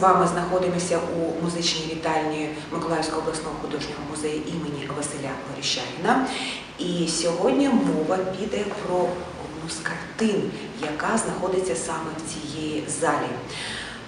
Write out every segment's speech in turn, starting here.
Вами знаходимося у музичній вітальні Миколаївського обласного художнього музею імені Василя Горіщаїна. І сьогодні мова піде про одну з картин, яка знаходиться саме в цій залі.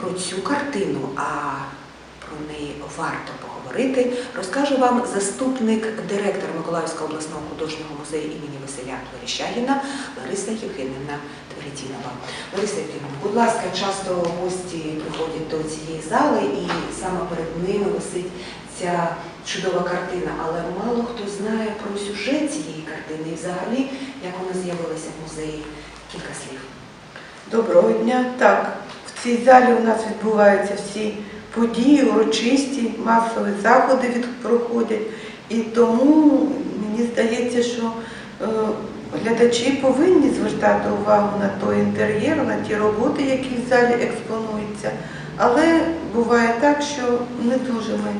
Про цю картину, а про неї варто поговорити, розкаже вам заступник директора Миколаївського обласного художнього музею імені Василя Верещагіна Лариса Євгенівна Тверетінова. Лариса Євгенівна, будь ласка, часто гості приходять до цієї зали і саме перед ними висить ця чудова картина, але мало хто знає про сюжет цієї картини і взагалі, як вона з'явилася в музеї. Кілька слів. Доброго дня. Так, в цій залі у нас відбуваються всі події, урочисті, масові заходи від, проходять. І тому мені здається, що е, глядачі повинні звертати увагу на той інтер'єр, на ті роботи, які в залі експонуються. Але буває так, що не дуже ми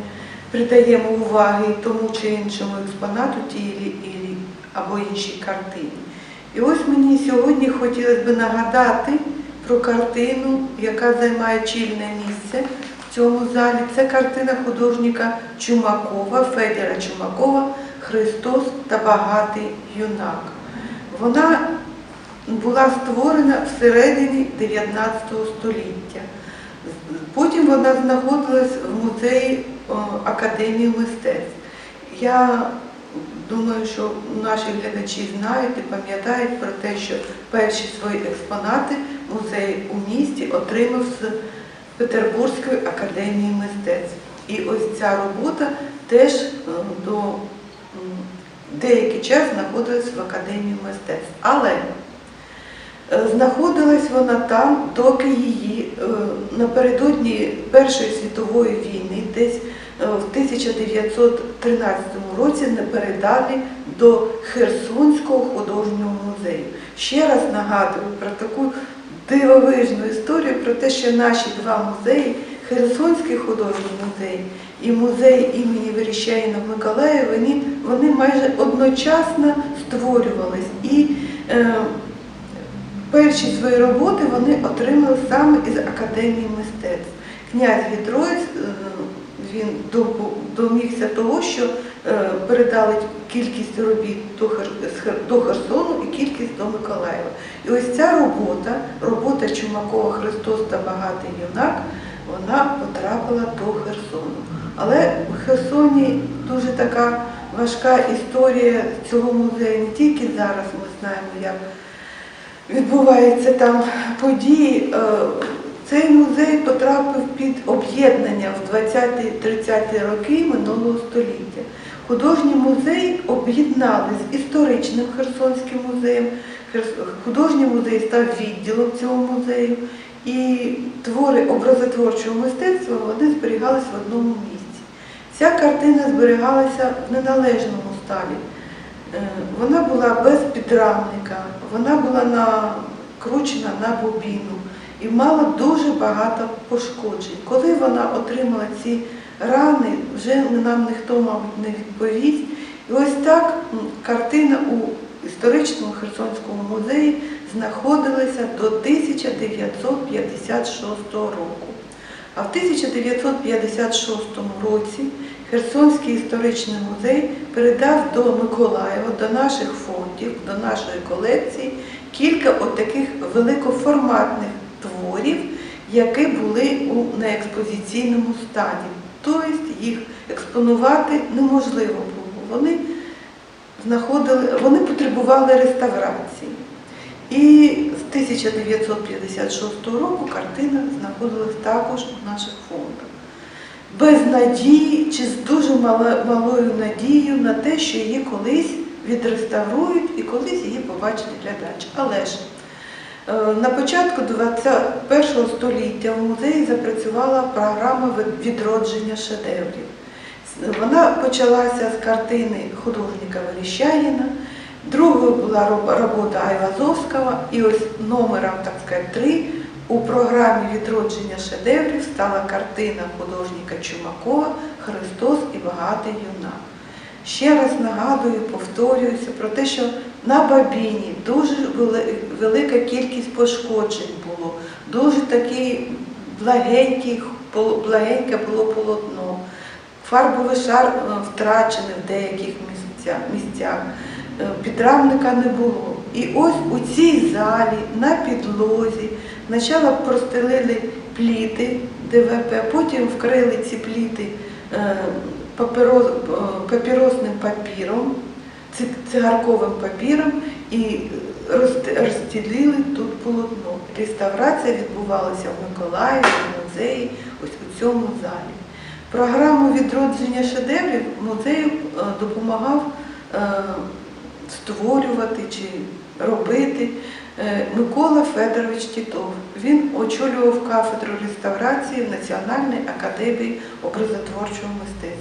придаємо уваги тому чи іншому експонату тій або іншій картині. І ось мені сьогодні хотілося б нагадати про картину, яка займає чільне місце цьому залі. Це картина художника Чумакова, Федора Чумакова Христос та багатий юнак. Вона була створена всередині 19 століття. Потім вона знаходилась в музеї Академії мистецтв. Я думаю, що наші глядачі знають і пам'ятають про те, що перші свої експонати музей у місті отримав з Петербурзької академії мистецтв. І ось ця робота теж е, до деякий час знаходилась в академії мистецтв. Але е, знаходилась вона там, доки її е, напередодні Першої світової війни, десь в 1913 році не передали до Херсонського художнього музею. Ще раз нагадую про таку дивовижну історію, про те, що наші два музеї, Херсонський художній музей і музей імені Верещаїна в Миколаєві, вони, вони майже одночасно створювались. І е, перші свої роботи вони отримали саме із Академії мистецтв. Князь Гідроєць, е, він домігся того, що передали кількість робіт до Херсону і кількість до Миколаєва. І ось ця робота, робота Чумакова Христос та багатий юнак, вона потрапила до Херсону. Але в Херсоні дуже така важка історія цього музею. Не тільки зараз ми знаємо, як відбуваються там події. Е, Цей музей потрапив під об'єднання в 20-30 роки минулого століття. Художній музей об'єднали з історичним Херсонським музеєм. Художній музей став відділом цього музею, і твори образотворчого мистецтва вони зберігалися в одному місці. Ця картина зберігалася в неналежному стані. Е, Вона була без підрамника, вона була накручена на бобіну і мала дуже багато пошкоджень. Коли вона отримала ці рани, вже нам ніхто, мабуть, не відповість. І ось так картина у історичному Херсонському музеї знаходилася до 1956 року. А в 1956 році Херсонський історичний музей передав до Миколаєва, до наших фондів, до нашої колекції кілька от таких великоформатних творів, які були у неекспозиційному стані. Тобто їх експонувати неможливо було. Вони знаходили, вони потребували реставрації. І з 1956 року картина знаходилась також у наших фондах. Без надії чи з дуже малою надією на те, що її колись відреставрують і колись її побачить глядач. Але ж на початку 21 століття в музеї запрацювала програма відродження шедеврів. Вона почалася з картини художника Верещагіна, другою була робота Айвазовського, і ось номером, так сказати, три у програмі відродження шедеврів стала картина художника Чумакова Христос і багатий юнак. Ще раз нагадую, повторююся про те, що на Бабіні дуже велика кількість пошкоджень було, дуже благенький, благеньке було полотно. Фарбовий шар е, втрачений в деяких місцях. Е, Підрамника не було. І ось у цій залі на підлозі спочатку простелили пліти ДВП, потім вкрили ці пліти е, папіросним папіром, цигарковим папіром і розт- розстелили тут полотно. Реставрація відбувалася в Миколаєві, в музеї, ось у цьому залі. Програму відродження шедеврів музею е, допомагав е, створювати чи робити е, Микола Федорович Тітов. Він очолював кафедру реставрації в Національній академії образотворчого мистецтва.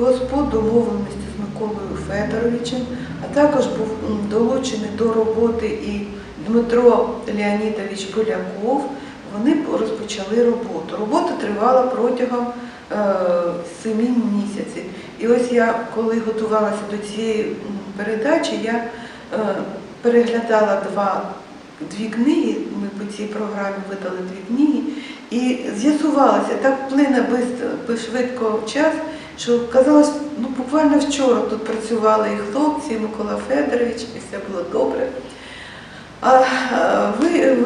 По домовленості з Миколою Федоровичем, а також був долучений до роботи і Дмитро Леонідович Поляков, вони розпочали роботу. Робота тривала протягом е, семи місяців. І ось я, коли готувалася до цієї передачі, я е, переглядала два, дві книги, ми по цій програмі видали дві книги, і з'ясувалося, так плине швидко час, що казалось, ну буквально вчора тут працювали і хлопці, і Микола Федорович, і все було добре. А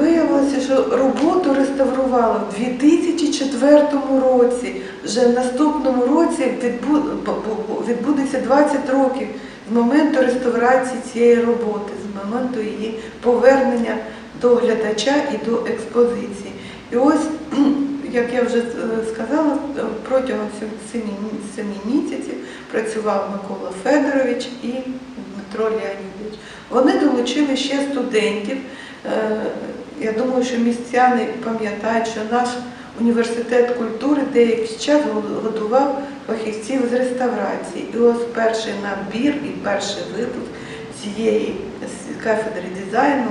виявилося, що роботу реставрували в 2004 році. Вже в наступному році відбу- бу- бу- відбудеться 20 років з моменту реставрації цієї роботи, з моменту її повернення до глядача і до експозиції. І ось, як я вже е, сказала, е, протягом сем- семи місяців працював Микола Федорович і Дмитро Леонідович. Вони долучили ще студентів. Е, Я думаю, що містяни пам'ятають, що наш університет культури деякий час готував фахівців з реставрації. І ось перший набір і перший випуск цієї кафедри дизайну,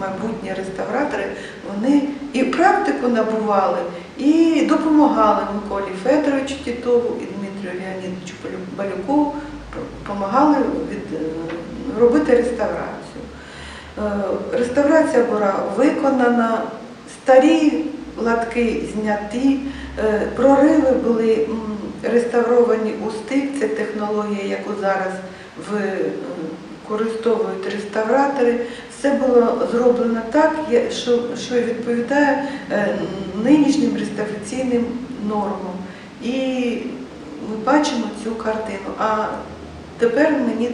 майбутні реставратори, вони і практику набували, і допомагали Миколі Федоровичу Тітову і Дмитрію Леонідовичу Балю- Балюкову, допомагали від, е, робити реставрацію. Е, Реставрація була виконана, старі латки зняті, е, прориви були реставровані у стик, це технологія, яку зараз використовують реставратори. Все було зроблено так, що, відповідає е, нинішнім реставраційним нормам. І ми бачимо цю картину. А тепер мені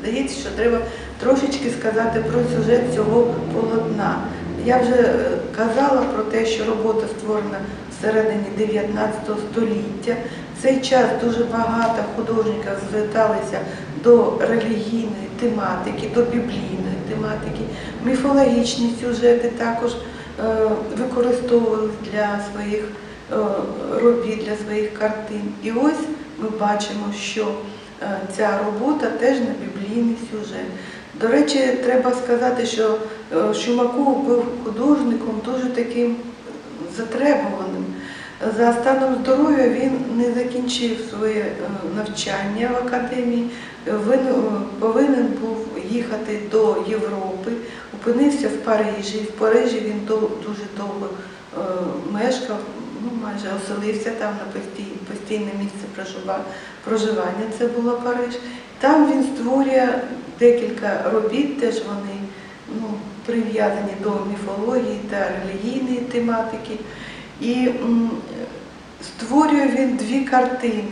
здається, що треба трошечки сказати про сюжет цього полотна. Я вже е, казала про те, що робота створена всередині 19 століття. В цей час дуже багато художників зверталися до релігійної тематики, до біблійної тематики. Міфологічні сюжети також е, використовували для своїх е, робіт, для своїх картин. І ось ми бачимо, що е, ця робота теж на біблійний сюжет. До речі, треба сказати, що Шумаков був художником дуже таким затребуваним. За станом здоров'я він не закінчив своє навчання в академії, повинен був їхати до Європи, опинився в Парижі. В Парижі він дуже довго е, мешкав, ну майже оселився там на постійне місце проживання. Це було Париж. Там він створює декілька робіт, теж вони ну, прив'язані до міфології та релігійної тематики. І створює він дві картини,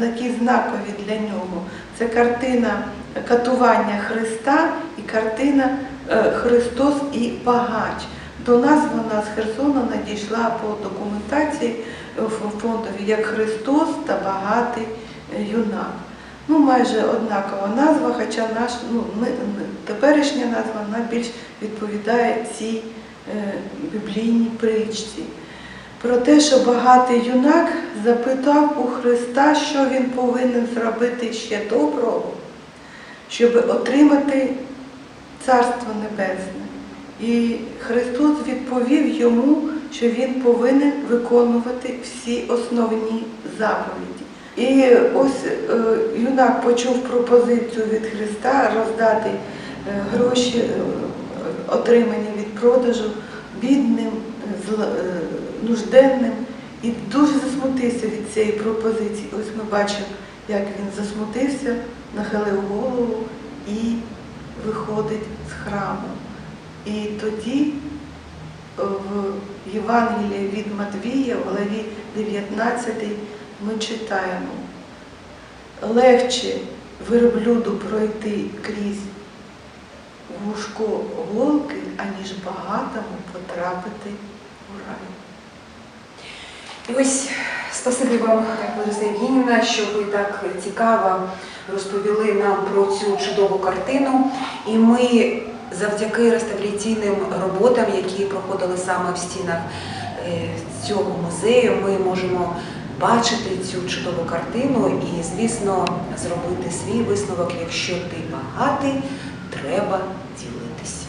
такі знакові для нього. Це картина катування Христа і картина е, Христос і Багач. До нас вона з Херсона надійшла по документації е, фондові як Христос та багатий е, юнак. Ну, майже однакова назва, хоча наш, ну, ми- теперішня назва вона більш відповідає цій е, біблійній притчі. Про те, що багатий юнак запитав у Христа, що він повинен зробити ще доброго, щоб отримати Царство Небесне. І Христос відповів йому, що він повинен виконувати всі основні заповіді. І ось е, юнак почув пропозицію від Христа роздати е, гроші, е, отримані від продажу бідним, нужденним і дуже засмутився від цієї пропозиції. Ось ми бачимо, як він засмутився, нахилив голову і виходить з храму. І тоді е, в Євангелії від Матвія, в главі 19, ми читаємо легче верблюду пройти крізь вушко голки, аніж багатому потрапити у рай. І ось спасибі вам, Лариса Євгенівна, що ви так цікаво розповіли нам про цю чудову картину. І ми завдяки реставраційним роботам, які проходили саме в стінах е, цього музею, ми можемо бачити цю чудову картину і, звісно, зробити свій висновок, якщо ти багатий, треба ділитись.